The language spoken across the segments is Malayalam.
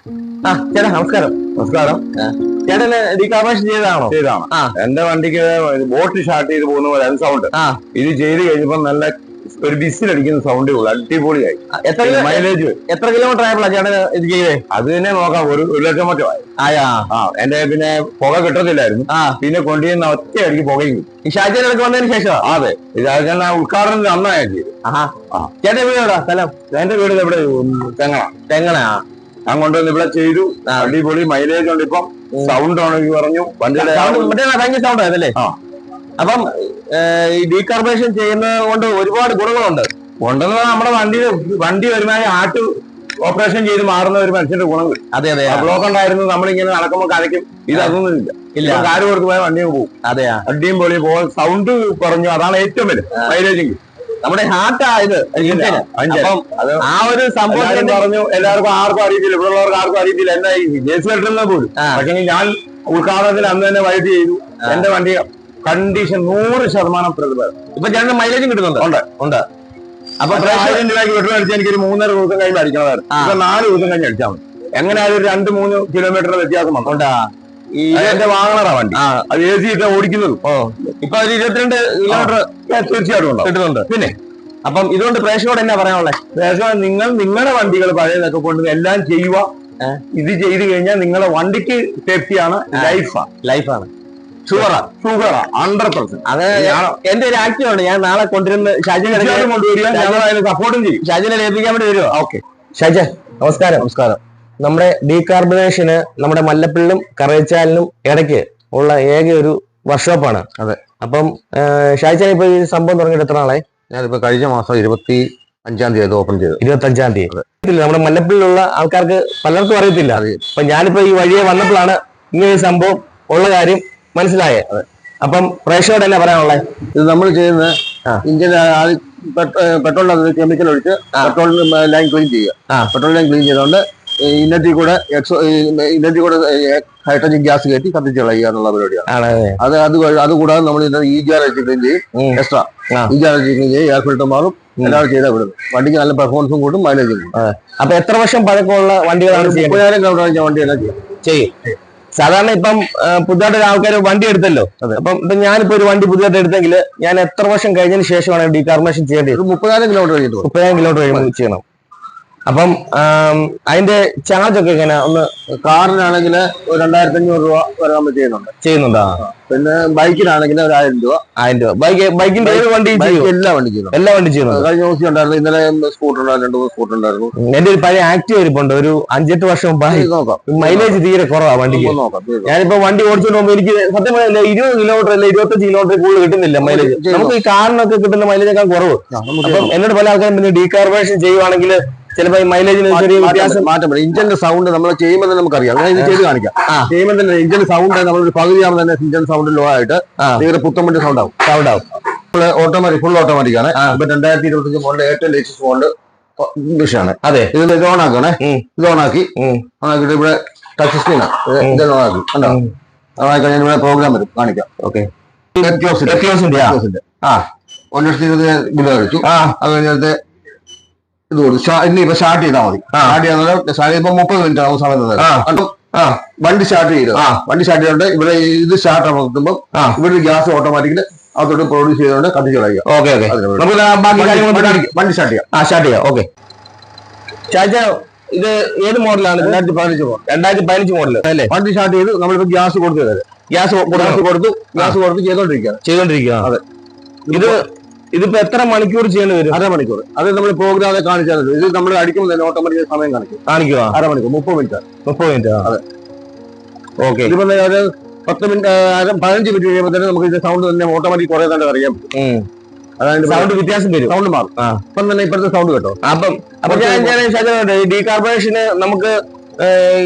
ആ ചേട്ടാ നമസ്കാരം. നമസ്കാരം. ചേട്ടന് ചെയ്തതാണോ? ചെയ്താണ് ആ. എന്റെ വണ്ടിക്ക് ബോട്ട് ഷാർട്ട് ചെയ്ത് പോകുന്ന പോലെ സൗണ്ട് ഇത് ചെയ്ത് കഴിഞ്ഞപ്പോ നല്ല ഒരു ബിസിലടിക്കുന്ന സൗണ്ടേ ഉള്ളൂ അടിപൊളിയായി. എത്ര മൈലേജ് എത്ര കിലോമീറ്റർ ആയപ്പോഴാ ചേട്ടൻ ഇത് ചെയ്തേ? അത് തന്നെ നോക്കാം ഒരു ഒരു ലക്ഷം മറ്റോ ആയി. ആയാ? ആ എന്റെ പിന്നെ പുക കിട്ടത്തില്ലായിരുന്നു. ആ. പിന്നെ കൊണ്ടുവന്ന ഒറ്റ അടിക്ക് പുകയും ഈ ഷാജാനൊക്കെ വന്നതിന് ശേഷം അതെ. ഇതാക്കാൻ ഉദ്ഘാടനം അന്നായി ചെയ്തു. ചേട്ടൻ വീട് എവിടാ സ്ഥലം? എന്റെ വീട് എവിടെ തെങ്ങണ തെങ്ങണാ ഞാൻ കൊണ്ടുവന്ന് ഇവിടെ ചെയ്തു. അടിപൊളി മൈലേജ് ഉണ്ട് ഇപ്പം. സൗണ്ട് ആണെങ്കിൽ പറഞ്ഞു. വണ്ടിയുടെ സൗണ്ട് മറ്റേ ഭയങ്കര സൗണ്ട് ആയതല്ലേ? അപ്പം ഈ ഡീകാർബേഷൻ ചെയ്യുന്നത് കൊണ്ട് ഒരുപാട് ഗുണങ്ങളുണ്ട്. ഉണ്ടെന്ന് നമ്മുടെ വണ്ടി വണ്ടി ഒരുമാതിരി ആട്ട് ഓപ്പറേഷൻ ചെയ്ത് മാറുന്ന ഒരു മനുഷ്യന്റെ ഗുണം അതെ അതെ ബ്ലോക്ക് ഉണ്ടായിരുന്നു നമ്മളിങ്ങനെ നടക്കുമ്പോൾ കരയ്ക്കും. ഇത് അതൊന്നും ഇല്ല. ഇല്ല. കാര് കൊടുത്ത് പോയാൽ വണ്ടി പോകും. അതെയാ അടിയും പൊളിയും പോകും സൗണ്ട് കുറഞ്ഞു. അതാണ് ഏറ്റവും വലുത്. മൈലേജിങ് നമ്മുടെ ഹാർട്ടാ ഇത്. അപ്പം ആ ഒരു സംഭവം പറഞ്ഞു എല്ലാവർക്കും ആർക്കും അറിയത്തില്ല ഇവിടെ ഉള്ളവർക്ക് ആർക്കും അറിയത്തില്ല എന്താ ഈ ജേസ് കെട്ടുന്നത് പോലും. പക്ഷെ ഞാൻ ഉദ്ഘാടനത്തിൽ അന്ന് തന്നെ വൈകിട്ട് ചെയ്തു. എന്റെ വണ്ടി കണ്ടീഷൻ നൂറ് ശതമാനം പ്രതിഫലം. ഇപ്പൊ ഞാൻ മൈലേജും കിട്ടുന്നുണ്ട്. ഉണ്ട് ഉണ്ട്. അപ്പൊ ആയിരം രൂപയ്ക്ക് പെട്രോൾ അടിച്ചാൽ എനിക്ക് ഒരു മൂന്നര ദിവസം കഴിഞ്ഞ് അടിക്കണമായിരുന്നു. ഇപ്പൊ നാല് ദിവസം കഴിഞ്ഞ് അടിച്ചാൽ മതി. എങ്ങനെ ആയാലും ഒരു രണ്ട് മൂന്ന് കിലോമീറ്റർ വ്യത്യാസം വന്നു. വാങ്ങണതാ വണ്ടി. അത് എ സി ഇട്ട് ഓടിക്കുന്നത്. ഇപ്പൊ ഒരു ഇരുപത്തിരണ്ട് കിലോമീറ്റർ തീർച്ചയായിട്ടും കിട്ടുന്നുണ്ട്. പിന്നെ അപ്പം ഇതുകൊണ്ട് പ്രേക്ഷകരോട് എന്നാ പറയാനുള്ളത് പ്രേക്ഷകർ നിങ്ങൾ നിങ്ങളുടെ വണ്ടികൾ പഴയതൊക്കെ കൊണ്ട് എല്ലാം ചെയ്യുക. ഇത് ചെയ്തു കഴിഞ്ഞാൽ നിങ്ങളെ വണ്ടിക്ക് സേഫ്റ്റിയാണ് ലൈഫാണ്. ലൈഫാണ് ഷുഗറാ ഷുഗറാ ഹൺഡ്രഡ് പെർസെന്റ് അത് എന്റെ ഒരു ആക്റ്റീവ് ഞാൻ നാളെ കൊണ്ടുവരുന്ന ഷാജിനെ കൊണ്ടുവരിക. സപ്പോർട്ടും ചെയ്യും. ഷാജിനെ ലഭിക്കാൻ വേണ്ടി വരുമോ ഓക്കെ. ഷാജ നമസ്കാരം. നമസ്കാരം. നമ്മുടെ ഡീകാർബണേഷന് നമ്മുടെ മല്ലപ്പള്ളിലും കറയച്ചാലിനും ഇടയ്ക്ക് ഉള്ള ഏക ഒരു വർക്ക്ഷോപ്പാണ് അതെ. അപ്പം ഷാജാൻ ഇപ്പൊ ഈ സംഭവം തുടങ്ങിയിട്ട് എത്ര നാളെ ഞാനിപ്പോ കഴിഞ്ഞ മാസം ഇരുപത്തി അഞ്ചാം തീയതി ഓപ്പൺ ചെയ്തു. ഇരുപത്തി അഞ്ചാം തീയതി നമ്മുടെ മല്ലപ്പള്ളിയിലുള്ള ആൾക്കാർക്ക് പലർക്കും അറിയത്തില്ല. അപ്പൊ ഞാനിപ്പോ ഈ വഴിയെ വന്നപ്പോഴാണ് ഇങ്ങനെ ഒരു സംഭവം ഉള്ള കാര്യം മനസ്സിലായത് അപ്പം പ്രേക്ഷകരോട് തന്നെ പറയാനുള്ളത് ഇത് നമ്മൾ ചെയ്യുന്ന ഇന്ത്യൻ പെട്രോൾ കെമിക്കൽ ഒഴിച്ച്. പെട്രോൾ ലൈൻ ക്ലീൻ ചെയ്യുക. പെട്രോൾ ലൈൻ ക്ലീൻ ചെയ്തുകൊണ്ട് ഇന്നത്തിൽ കൂടെ എക്സോ ഇന്നത്തിൽ കൂടെ ഹൈഡ്രജൻ ഗ്യാസ് കയറ്റി കത്തിച്ച് കളയുക എന്നുള്ള പരിപാടിയാണ്. അത്. അത് അതുകൂടാതെ അത് കൂടാതെ നമ്മൾ ഈ ജാർ ചെയ്യും. എക്സ്ട്രാ. ഈ ജാർ വെച്ച് ക്ലീൻ ചെയ്യും. എയർ ഫിൽറ്റർ മാറും. എല്ലാം ചെയ്താൽ വിടും വണ്ടിക്ക് നല്ല പെർഫോമൻസും കൂട്ടും മൈലേജും കൂടും. അപ്പൊ എത്ര വർഷം പഴക്കമുള്ള വണ്ടികളാണ് മുപ്പതിനായിരം കിലോമീറ്റർ വണ്ടി എല്ലാം ചെയ്യും. സാധാരണ ഇപ്പം പുതുതായിട്ട് ആൾക്കാർ വണ്ടി എടുത്തല്ലോ. അപ്പം ഇപ്പൊ ഞാനിപ്പോ ഒരു വണ്ടി പുതുതായിട്ട് എടുത്തെങ്കിൽ ഞാൻ എത്ര വർഷം കഴിഞ്ഞതിന് ശേഷമാണ് ഡീകാർബണേഷൻ ചെയ്യേണ്ടത്? മുപ്പതിനായിരം കിലോമീറ്റർ കഴിഞ്ഞിട്ട് മുപ്പതിനായിരം കിലോമീറ്റർ കഴിയുമ്പോൾ ചെയ്യണം. അപ്പം അതിന്റെ ചാർജ് ഒക്കെ എങ്ങനെ? ഒന്ന് കാറിനാണെങ്കിൽ ഒരു രണ്ടായിരത്തി അഞ്ഞൂറ് രൂപ വരെ നമ്മൾ ചെയ്യുന്നുണ്ട്. ചെയ്യുന്നുണ്ടോ? പിന്നെ ബൈക്കിനാണെങ്കിൽ ഒരു ആയിരം രൂപ. ആയിരം രൂപ. ബൈക്ക് ബൈക്കിന്റെ ഏത് വണ്ടി എല്ലാ വണ്ടി ചെയ്യുന്നു എല്ലാ വണ്ടി ചെയ്യുന്നു കഴിഞ്ഞ ദിവസം ഉണ്ടായിരുന്നു. ഇന്നലെ സ്കൂട്ടർ ഉണ്ടായിരുന്നു രണ്ട് മൂന്ന് സ്കൂട്ടർ ഉണ്ടായിരുന്നു. എന്റെ ഒരു പഴയ ആക്റ്റീവ് ഇരിപ്പുണ്ട്. ഒരു അഞ്ചെട്ട് വർഷം ബൈക്ക് നോക്കാം. മൈലേജ് തീരെ കുറവാ വണ്ടിക്ക്. ഞാനിപ്പോ വണ്ടി ഓടിച്ചോണ്ട് പോകുമ്പോൾ എനിക്ക് സത്യം പറഞ്ഞാൽ ഇരുപത് കിലോമീറ്റർ അല്ല ഇരുപത്തഞ്ച് കിലോമീറ്റർ കൂടുതൽ കിട്ടുന്നില്ല മൈലേജ് നമുക്ക് ഈ കാറിനൊക്കെ കിട്ടുന്ന മൈലേജ് ഒക്കെ കുറവ്. അപ്പം എന്നോട് പല ആൾക്കാരും പിന്നെ ഡീകാർബണേഷൻ ചെയ്യുവാണെങ്കിൽ ചിലപ്പോ ഈ മൈലേജിന് ചെറിയ വ്യത്യാസം മാറ്റം വരും. ഇഞ്ചിന്റെ സൗണ്ട് നമ്മൾ ചെയ്യുമ്പോൾ തന്നെ നമുക്കറിയാം. ഞാൻ ഇത് ചെയ്ത് കാണിക്കാം. ചെയ്യുമ്പോൾ തന്നെ ഇഞ്ചിന്റെ സൗണ്ട് നമ്മളൊരു പകുതിയാകുമ്പോൾ തന്നെ ഇഞ്ചിൻ സൗണ്ട് ലോ ആയിട്ട് നിങ്ങളുടെ പുത്തമ്പിന്റെ സൗണ്ട് ആവും. സൗണ്ട് ആവും. ഓട്ടോമാറ്റിക് ഫുൾ ഓട്ടോമാറ്റിക് ആണ്. ഇപ്പൊ രണ്ടായിരത്തി ഇരുപത്തഞ്ച് മോഡൽ ഏറ്റവും ലേറ്റസ്റ്റ് മോഡൽ മിഷാണ് അതെ. ഇത് ഇത് ഓൺ ആക്കണേ. ഇത് ഓൺ ആക്കി. ആക്കിയിട്ട് ഇവിടെ ടച്ച് സ്ക്രീൻ ഇത് ഓൺ ആക്കി. കണ്ടോ? ഉം. ഓൺ ആക്കി കഴിഞ്ഞാൽ ഇവിടെ പ്രോഗ്രാം വരും. കാണിക്കാം. ഓക്കെ. ആ. ഇരുപത് ബില്ല് കഴിച്ചു അത് കഴിഞ്ഞിട്ട് ഇത് കൊടുത്തു. ഇപ്പൊ സ്റ്റാർട്ട് ചെയ്താൽ മതി. സ്റ്റാർട്ട് ചെയ്യാൻ സ്റ്റാർട്ട് ചെയ്യുമ്പോൾ മുപ്പത് മിനിറ്റ് ആവും സമയം തന്നെ ആ. വണ്ടി സ്റ്റാർട്ട് ചെയ്തു. വണ്ടി സ്റ്റാർട്ട് ചെയ്തോണ്ട് ഇവിടെ ഇത് സ്റ്റാർട്ട് ആകുമ്പോൾ ആ. ഇവിടെ ഗ്യാസ് ഓട്ടോമാറ്റിക്കലി അതോട്ട് പ്രൊഡ്യൂസ് ചെയ്തുകൊണ്ട് കത്തിച്ച് കളയുക. Okay okay. നമുക്ക് ബാക്കി കാര്യങ്ങൾ വണ്ടി- സ്റ്റാർട്ട് ചെയ്യാം. ആ സ്റ്റാർട്ട് ചെയ്യാം. ഓക്കെ. ചാച്ച ഇത് ഏത് മോഡലാണ്? രണ്ടായിരത്തി പതിനഞ്ച് മോഡൽ. രണ്ടായിരത്തി പതിനഞ്ച് മോഡൽ അല്ലേ? വണ്ടി സ്റ്റാർട്ട് ചെയ്ത്. നമ്മളിപ്പോ ഗ്യാസ് കൊടുത്തു തരാം ഗ്യാസ് കൊടുത്തു. ഗ്യാസ് കൊടുത്ത്. ചെയ്തോണ്ടിരിക്കുക ചെയ്തോണ്ടിരിക്കുക അതെ. ഇത് ഇതിപ്പോ എത്ര മണിക്കൂർ ചെയ്യേണ്ടി വരും? അരമണിക്കൂർ അത് നമ്മൾ പ്രോഗ്രാം കാണിച്ചാൽ ഇത് നമ്മൾ അടിക്കുമ്പോൾ തന്നെ ഓട്ടോമാറ്റിക് സമയം കാണിക്കും. കാണിക്കുക അരമണിക്കൂർ മുപ്പത് മിനിറ്റ്. മുപ്പത് മിനിറ്റ് അതെ. ഓക്കെ. ഇതിപ്പോ പത്ത് മിനിറ്റ് പതിനഞ്ച് മിനിറ്റ് കഴിയുമ്പോൾ തന്നെ നമുക്ക് ഇത് സൗണ്ട് തന്നെ ഓട്ടോമാറ്റിക് കുറെ തന്നെ അറിയാം അതായത് സൗണ്ട് വ്യത്യാസം വരും. സൗണ്ട് മാറും. അപ്പം തന്നെ ഇപ്പോഴത്തെ സൗണ്ട് കേട്ടോ. അപ്പം അപ്പൊ ഞാൻ ഈ ഡീകാർബണേഷന് നമുക്ക്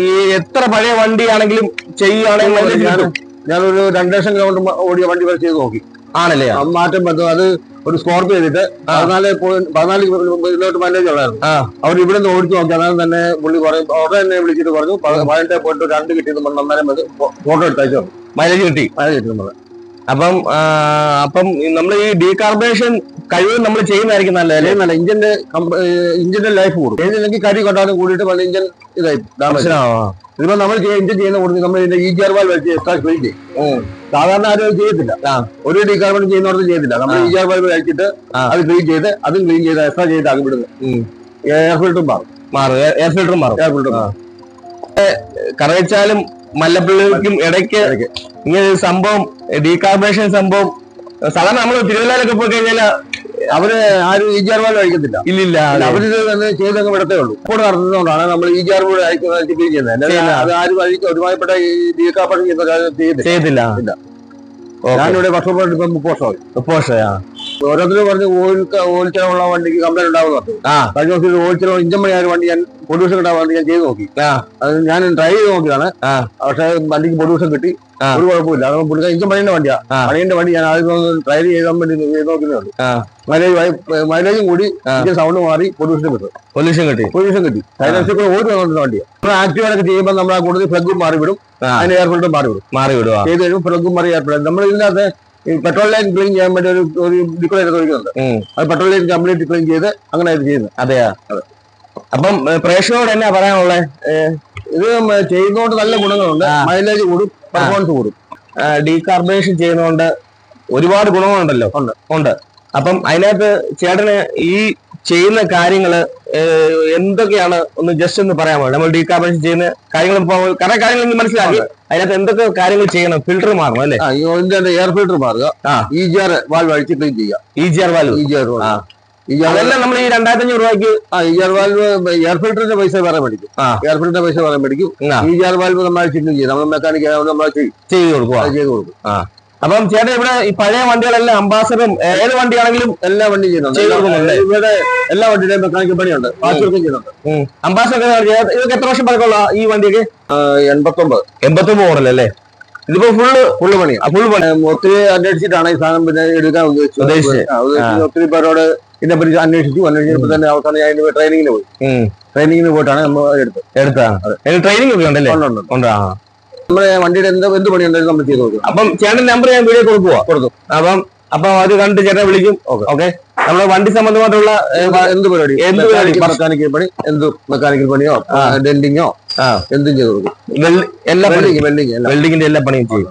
ഈ എത്ര പഴയ വണ്ടിയാണെങ്കിലും ചെയ്യുകയാണെങ്കിൽ. ഞാനൊരു രണ്ട് ലക്ഷം കിലോമീറ്റർ ഓടിയ വണ്ടി വരെ ചെയ്ത് നോക്കി. ആണല്ലേ? മാറ്റം വന്നു. അത് ഒരു സ്കോർപ്പിയോ ചെയ്തിട്ട് പതിനാല് പതിനാല് കിലോമീറ്റർ മൈലേജ് ഉള്ളായിരുന്നു അവർ ഇവിടെ നിന്ന് ഓടിച്ചു നോക്കി. അതാണ് തന്നെ പുള്ളി പറയും ഉടനെ തന്നെ വിളിച്ചിട്ട് പറഞ്ഞു പതിനെട്ട് പോയിട്ട് രണ്ട് കിട്ടിയത് അന്നേരം അത് ഫോട്ടോ എടുത്തയച്ചു. മൈലേജ് കിട്ടി. മൈലേജ് നമ്മൾ. അപ്പം അപ്പം നമ്മൾ ഈ ഡീകാർബണേഷൻ കഴിവ് നമ്മൾ ചെയ്യുന്നതായിരിക്കും നല്ല അല്ലെങ്കിൽ നല്ല ഇഞ്ചിന്റെ ഇഞ്ചിന്റെ ലൈഫ് കൂടും. ഏതില്ലെങ്കിൽ കരി കൊണ്ടാലും കൂടിയിട്ട് പല ഇഞ്ചിൻ ഇതായി. ഡാമേജ് ഇതിപ്പോ നമ്മൾ ഇഞ്ചിൻ ചെയ്യുന്ന കൂടുതൽ നമ്മൾ ഇതിന്റെ ഈ ജർവാൽ വെച്ച് എക്സ്ട്രാ ക്ലീൻ ചെയ്യും. സാധാരണ ആരും അത് ചെയ്യത്തില്ല. ഒരു ഡീകാർബൺ ചെയ്യുന്നവർക്ക് ചെയ്യത്തില്ല. നമ്മൾ ഈ ബൾബ് കഴിച്ചിട്ട്. അത് ക്ലീൻ ചെയ്ത് അതും ക്ലീൻ ചെയ്ത് എക്സ്ട്രാ ചെയ്ത് അങ്ങ് വിടുന്നത്. എയർ ഫിൽട്ടറും മാറും. മാറും. എയർ ഫിൽട്ടറും മാറും. എയർ ഫിൽട്ടറും കറവച്ചാലും മല്ലപ്പള്ളിക്കും ഇടയ്ക്ക്. ഇങ്ങനെ സംഭവം ഡീകാർബണേഷൻ സംഭവം സാധാരണ നമ്മൾ തിരുവല്ലാലൊക്കെ പോയി കഴിഞ്ഞാൽ അവർ ആരും ഈ പോലും കഴിക്കത്തില്ല ഇല്ലില്ല അവർ തന്നെ ചെയ്തങ്ങ് വിടത്തേ ഉള്ളൂ. ഇപ്പോൾ നടത്തുന്നതുകൊണ്ടാണ് നമ്മൾ ഈ ജാർബോർഡ് അയക്കുന്നത് ക്ലീൻ ചെയ്യുന്നത് അത് ആരും അഴിക്കും ഒരുമാതിരിപ്പെട്ട ഈ ഡീകാർബൺ ചെയ്യുന്ന ചെയ്തില്ല ഞാനിവിടെ ഇപ്പം മുപ്പത് വർഷമായി പോഷ ഓരോരുത്തരും പറഞ്ഞ് ഓയിൽ ഓയിൽ ചെലവുള്ള വണ്ടിക്ക് കംപ്ലൈന്റ് ഉണ്ടാവുന്നു കഴിഞ്ഞ ദിവസം ഓയിൽ ചെലവ് ഇഞ്ചൻ ആയ വണ്ടി ഞാൻ പൊല്യൂഷൻ കിട്ടാൻ വേണ്ടി ഞാൻ ചെയ്ത് നോക്കി. അത് ഞാൻ ട്രൈ ചെയ്ത് നോക്കിയാണ് ആ. പക്ഷെ വണ്ടിക്ക് പൊല്യൂഷൻ കിട്ടി. ഒരു കുഴപ്പമില്ല അത് പുള്ളിക്കാൻ ഇഞ്ചൻ പണിയുടെ വണ്ടിയാ. ആ. പണിയുടെ വണ്ടി ഞാൻ ആദ്യം ട്രൈ ചെയ്താൻ വേണ്ടി ചെയ്ത് നോക്കുന്നേ ഉള്ളൂ. മൈലേജ് മൈലേജും കൂടി. സൗണ്ട് മാറി പൊല്യൂഷൻ കിട്ടും. പൊല്യൂഷൻ കിട്ടി. പൊല്യൂഷൻ കിട്ടി. സൈലൻസിൽ കൂടെ ഓടി വന്നിട്ട് വണ്ടിയാണ് ആക്റ്റീവായിട്ട് ചെയ്യുമ്പോൾ നമ്മൾ ആ കൂടുതൽ ഫ്ലഗും മാറി വിടും. അതിന് എയർ ഫിൽറ്റർ മാറി വിടും മാറി വിടുവാ ചെയ്ത് കഴിയുമ്പോൾ ഫ്ലഗും മാറി എയർ ഫിൽറ്റർ നമ്മൾ ഇതിനകത്ത് ഈ പെട്രോൾ ലൈൻ ക്ലീൻ ചെയ്യാൻ വേണ്ടി ഒരു ഒരു ചോദിക്കുന്നുണ്ട് ഒഴിക്കുന്നുണ്ട് അത് പെട്രോൾ ലൈൻ കംപ്ലീറ്റ് ക്ലീൻ ചെയ്ത് അങ്ങനെ ഇത് ചെയ്യുന്നത് അതെയാ? അപ്പം പ്രേക്ഷകരോട് എന്നാ പറയാനുള്ളത് ഇത് ചെയ്യുന്നതുകൊണ്ട് നല്ല ഗുണങ്ങളുണ്ട്. മൈലേജ് കൂടും പെർഫോമൻസ് കൂടും. ഡീകാർബണേഷൻ ചെയ്യുന്നതുകൊണ്ട് ഒരുപാട് ഗുണങ്ങളുണ്ടല്ലോ. ഉണ്ട്. ഉണ്ട്. അപ്പം അതിനകത്ത് ചേട്ടന് ഈ ചെയ്യുന്ന കാര്യങ്ങൾ എന്തൊക്കെയാണ് ഒന്ന് ജസ്റ്റ് ഒന്ന് പറയാമോ? നമ്മൾ ഡീകാർബണേഷൻ ചെയ്യുന്ന കാര്യങ്ങൾ കുറെ കാര്യങ്ങൾ മനസ്സിലാക്കി. അതിനകത്ത് എന്തൊക്കെ കാര്യങ്ങൾ ചെയ്യണം? ഫിൽട്ടർ മാറണം അല്ലേ? ഈ എയർ ഫിൽട്ടർ മാറുക. ഈ ജിയർ വാൽവ് അഴിച്ച് ക്ലീൻ ചെയ്യുക. ഈ ജിയർ വാൽവ് ഈ ജിയർ ആ. അതെല്ലാം നമ്മൾ ഈ രണ്ടായിരത്തി അഞ്ഞൂറ് രൂപയ്ക്ക് ഈ ജിയർ വാൽവ് എയർ ഫിൽറ്ററിന്റെ പൈസ വേറെ മേടിക്കും. എയർ ഫിൽറ്ററിന്റെ പൈസ വേറെ മേടിക്കും. ഈ ജിയർ വാൽവ് നമ്മൾ അഴിച്ച് ക്ലീൻ ചെയ്യും നമ്മൾ മെക്കാനിക്കൽ നമ്മൾ ചെയ്യും. ചെയ്ത് കൊടുക്കുക അത് ചെയ്ത് കൊടുക്കും. അപ്പം ചേട്ടൻ ഇവിടെ ഈ പഴയ വണ്ടികളെല്ലാം അംബാസഡറും ഏത് വണ്ടിയാണെങ്കിലും എല്ലാ വണ്ടി ചെയ്യുന്നുണ്ട്. ഇവിടെ എല്ലാ വണ്ടിയുടെയും മെക്കാനിക്കൽ പണിയുണ്ട്. ചെയ്യുന്നുണ്ട്. അംബാസഡർ ഇതൊക്കെ എത്ര വർഷം പഴക്കമുള്ള ഈ വണ്ടിക്ക് എൺപത്തൊമ്പത്. എൺപത്തൊമ്പത് മോഡൽ അല്ലേ ഇതിപ്പോ ഫുള്ള് ഫുള്ള് പണി ഫുൾ പണി ഒത്തിരി അന്വേഷിച്ചിട്ടാണ് ഈ സാധനം പിന്നെ എടുക്കാൻ ഉദ്ദേശിച്ചത്. ഒത്തിരി പേരോട് ഇതിനെപ്പറ്റി അന്വേഷിച്ചു. അന്വേഷിച്ചപ്പോൾ തന്നെ അവസാനം ഞാൻ ട്രെയിനിങ്ങിന് പോയി ട്രെയിനിങ്ങിന് പോയിട്ടാണ് നമ്മൾ എടുത്തത്. എടുത്താണ് ട്രെയിനിങ് ഒക്കെ ഉണ്ടല്ലേ? ഉണ്ട്, നമ്മുടെ വണ്ടിയുടെ എന്ത് എന്ത് പണിയുണ്ടെങ്കിലും നമ്മൾ ചെയ്ത് നോക്കും അപ്പം ചേട്ടൻ നമ്പർ ഞാൻ വീഡിയോ കൊടുക്കുക കൊടുത്തു. അപ്പം അപ്പൊ അത് കണ്ട് ചേട്ടനെ വിളിക്കും. ഓക്കെ. നമ്മുടെ വണ്ടി സംബന്ധമായിട്ടുള്ള എന്ത് പരിപാടി? എന്ത് പരിപാടി? മെക്കാനിക്കൽ പണി. എന്ത് മെക്കാനിക്കൽ പണിയോ? ഡെൻഡിങ്ങോ ഡെന്റിങ്ങോ. എന്തും ചെയ്ത് കൊടുക്കും. എല്ലാ പണിയും വെൽഡിങ് വെൽഡിങ് വെൽഡിങ്ങിന്റെ എല്ലാ പണിയും ചെയ്യും.